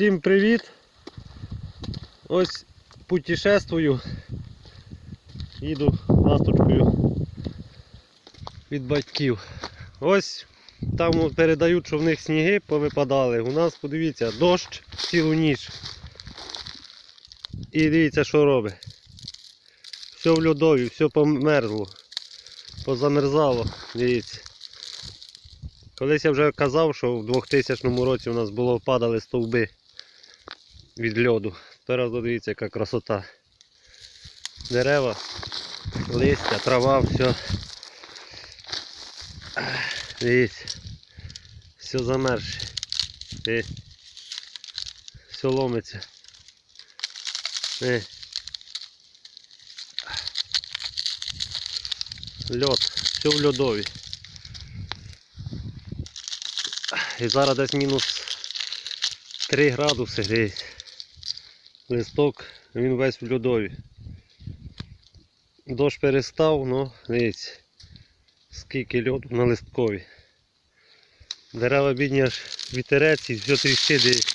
Всім привіт! Ось путешествую. Їду ласточкою від батьків. Ось там передають, що в них сніги повипадали. У нас, подивіться, дощ цілу ніч. І дивіться, що робить. Все в льодові, все померзло. Позамерзало, дивіться. Колись я вже казав, що в 2000 році у нас було падали стовби від льоду. Зараз дивіться, яка красота. Дерева, листя, трава, все. Дивіться. Все замерзше. І все ломиться. І. Льод, все в льодові. І зараз десь мінус 3 градуси гріється. Листок, він весь в льодові. Дощ перестав, ну, дивіться, скільки льоду на листкові. Дерева бідні аж вітерець і все дивіться.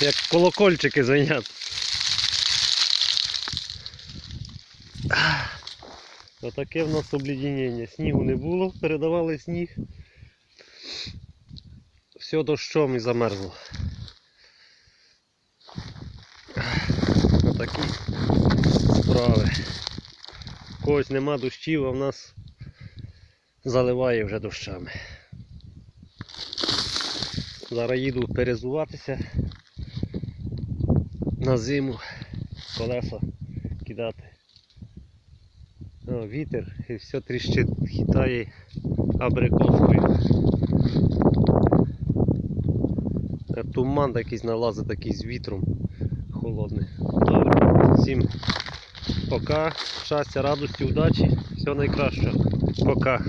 Як колокольчики звенять. Отаке в нас обледенення. Снігу не було, передавали сніг. Все дощом і замерзло. Отакі справи. Когось нема дощів, а в нас заливає вже дощами. Зараз їду перезуватися на зиму, колеса кидати. О, вітер і все тріщить, хитає абрикоскою. Е, Туман якийсь налазить такий з вітром холодний. Добре. Всім пока. Щастя, радості, удачі. Всього найкращого. Пока.